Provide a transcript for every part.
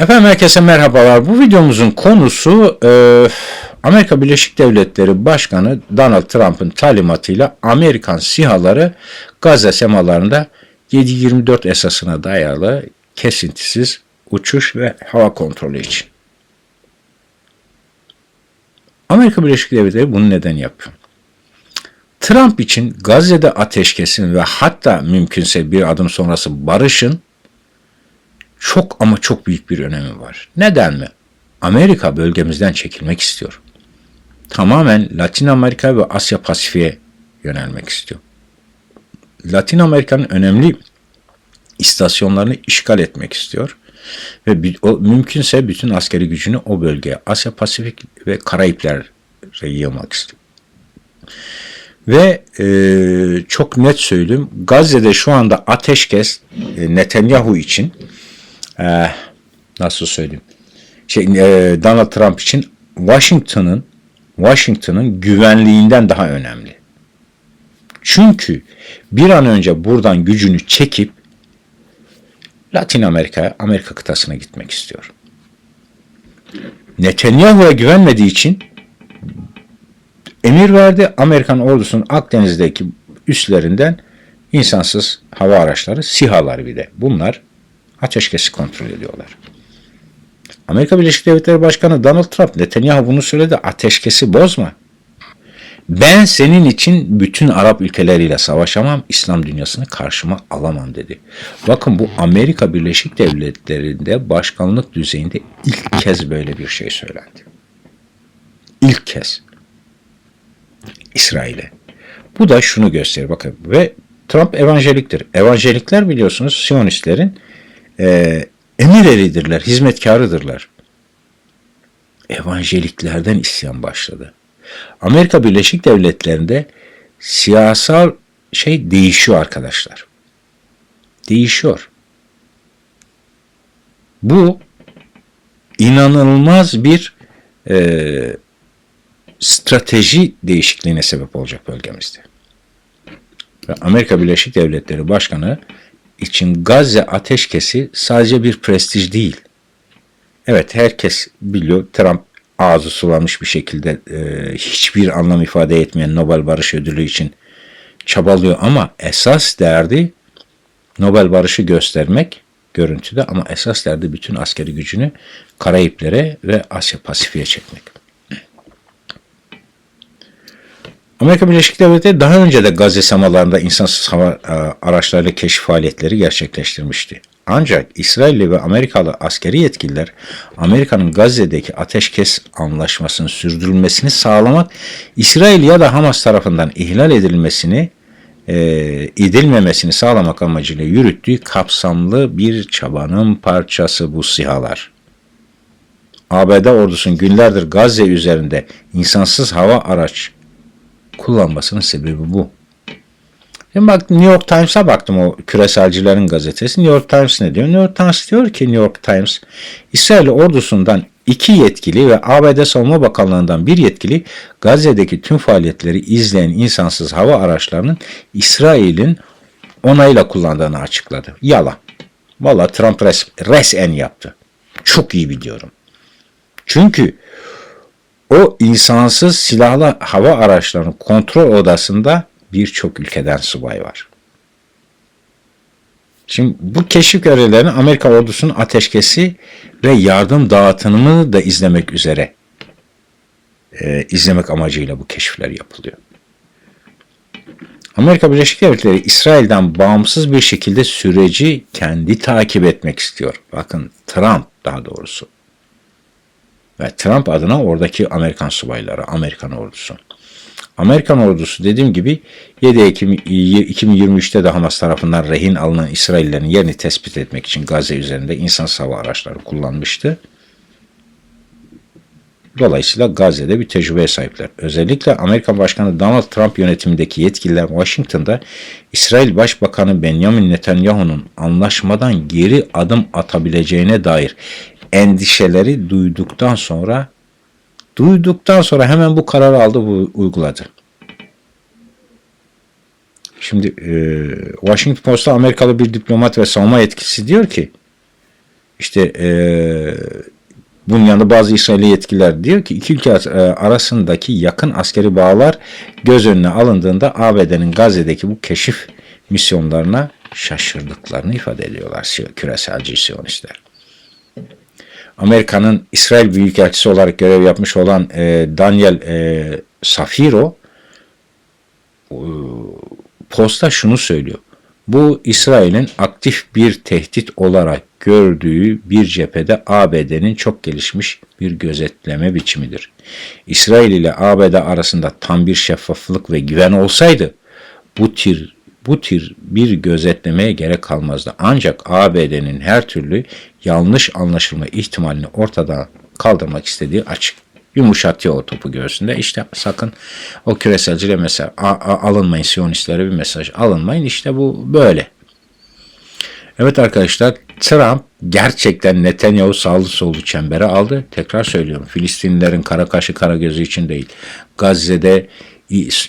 Efendim herkese merhabalar. Bu videomuzun konusu e, Amerika Birleşik Devletleri Başkanı Donald Trump'ın talimatıyla Amerikan SİHA'ları Gazze semalarında 7-24 esasına dayalı kesintisiz uçuş ve hava kontrolü için. Amerika Birleşik Devletleri bunu neden yapıyor? Trump için Gazze'de ateşkesin ve hatta mümkünse bir adım sonrası barışın çok ama çok büyük bir önemi var. Neden mi? Amerika bölgemizden çekilmek istiyor. Tamamen Latin Amerika ve Asya Pasifik'e yönelmek istiyor. Latin Amerika'nın önemli istasyonlarını işgal etmek istiyor ve o, mümkünse bütün askeri gücünü o bölgeye, Asya Pasifik ve Karayipler'e yığmak istiyor. Ve e, çok net söyleyeyim, Gazze'de şu anda ateşkes e, Netanyahu için e, nasıl söyleyeyim? Şey, e, Donald Trump için Washington'ın Washington'ın güvenliğinden daha önemli. Çünkü bir an önce buradan gücünü çekip Latin Amerika'ya, Amerika kıtasına gitmek istiyor. Netanyahu'ya güvenmediği için emir verdi. Amerikan ordusunun Akdeniz'deki üslerinden insansız hava araçları, SİHA'lar bir de. Bunlar ateşkesi kontrol ediyorlar. Amerika Birleşik Devletleri Başkanı Donald Trump, Netanyahu bunu söyledi, ateşkesi bozma. Ben senin için bütün Arap ülkeleriyle savaşamam, İslam dünyasını karşıma alamam dedi. Bakın bu Amerika Birleşik Devletleri'nde başkanlık düzeyinde ilk kez böyle bir şey söylendi. İlk kez. İsrail'e. Bu da şunu gösterir bakın ve Trump evangeliktir. Evangelikler biliyorsunuz Siyonistlerin e, emir eridirler, hizmetkarıdırlar. Evangeliklerden isyan başladı. Amerika Birleşik Devletleri'nde siyasal şey değişiyor arkadaşlar. Değişiyor. Bu inanılmaz bir e, strateji değişikliğine sebep olacak bölgemizde. Amerika Birleşik Devletleri Başkanı için Gazze ateşkesi sadece bir prestij değil. Evet herkes biliyor Trump ağzı sulanmış bir şekilde e, hiçbir anlam ifade etmeyen Nobel Barış Ödülü için çabalıyor ama esas derdi Nobel Barış'ı göstermek görüntüde ama esas derdi bütün askeri gücünü Karayiplere ve Asya Pasifik'e çekmek. Amerika Birleşik Devletleri daha önce de Gazze semalarında insansız hava e, araçlarıyla keşif faaliyetleri gerçekleştirmişti. Ancak İsrailli ve Amerikalı askeri yetkililer Amerika'nın Gazze'deki ateşkes anlaşmasının sürdürülmesini sağlamak, İsrail ya da Hamas tarafından ihlal edilmesini e, edilmemesini sağlamak amacıyla yürüttüğü kapsamlı bir çabanın parçası bu sihalar. ABD ordusunun günlerdir Gazze üzerinde insansız hava araç kullanmasının sebebi bu. Şimdi bak New York Times'a baktım o küreselcilerin gazetesi. New York Times ne diyor? New York Times diyor ki New York Times İsrail ordusundan iki yetkili ve ABD Savunma Bakanlığı'ndan bir yetkili Gazze'deki tüm faaliyetleri izleyen insansız hava araçlarının İsrail'in onayla kullandığını açıkladı. Yalan. Valla Trump res, resen yaptı. Çok iyi biliyorum. Çünkü o insansız silahlı hava araçlarının kontrol odasında birçok ülkeden subay var. Şimdi bu keşif görevlerini Amerika ordusunun ateşkesi ve yardım dağıtımını da izlemek üzere e, izlemek amacıyla bu keşifler yapılıyor. Amerika Birleşik Devletleri İsrail'den bağımsız bir şekilde süreci kendi takip etmek istiyor. Bakın Trump daha doğrusu. Ve Trump adına oradaki Amerikan subayları, Amerikan ordusu. Amerikan ordusu dediğim gibi 7 Ekim 2023'te de Hamas tarafından rehin alınan İsraillerin yerini tespit etmek için Gazze üzerinde insan hava araçları kullanmıştı. Dolayısıyla Gazze'de bir tecrübeye sahipler. Özellikle Amerikan Başkanı Donald Trump yönetimindeki yetkililer Washington'da İsrail Başbakanı Benjamin Netanyahu'nun anlaşmadan geri adım atabileceğine dair endişeleri duyduktan sonra duyduktan sonra hemen bu kararı aldı bu uyguladı. Şimdi e, Washington Post'ta Amerikalı bir diplomat ve savunma yetkisi diyor ki işte eee bunun yanında bazı İsraili yetkililer diyor ki iki ülke e, arasındaki yakın askeri bağlar göz önüne alındığında ABD'nin Gazze'deki bu keşif misyonlarına şaşırdıklarını ifade ediyorlar küreselci Siyonistler. Amerika'nın İsrail Büyükelçisi olarak görev yapmış olan e, Daniel e, Safiro e, posta şunu söylüyor. Bu İsrail'in aktif bir tehdit olarak gördüğü bir cephede ABD'nin çok gelişmiş bir gözetleme biçimidir. İsrail ile ABD arasında tam bir şeffaflık ve güven olsaydı bu tür bu tür bir gözetlemeye gerek kalmazdı. Ancak ABD'nin her türlü yanlış anlaşılma ihtimalini ortadan kaldırmak istediği açık. Yumuşatıyor o topu göğsünde. İşte sakın o küreselcilere mesela alınmayın Siyonistlere bir mesaj alınmayın. İşte bu böyle. Evet arkadaşlar Trump gerçekten Netanyahu sağlı sollu çembere aldı. Tekrar söylüyorum Filistinlilerin kara kaşı kara gözü için değil. Gazze'de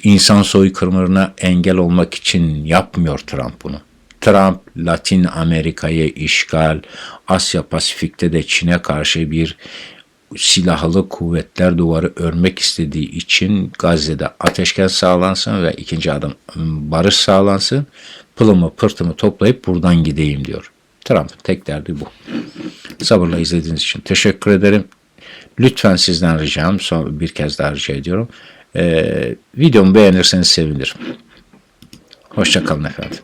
insan soykırımına engel olmak için yapmıyor Trump bunu. Trump Latin Amerika'yı işgal, Asya Pasifik'te de Çin'e karşı bir silahlı kuvvetler duvarı örmek istediği için Gazze'de ateşkes sağlansın ve ikinci adım barış sağlansın. Pılımı pırtımı toplayıp buradan gideyim diyor. Trump'ın tek derdi bu. Sabırla izlediğiniz için teşekkür ederim. Lütfen sizden ricam, son bir kez daha rica ediyorum. Ee, videomu beğenirseniz sevinirim. Hoşçakalın efendim.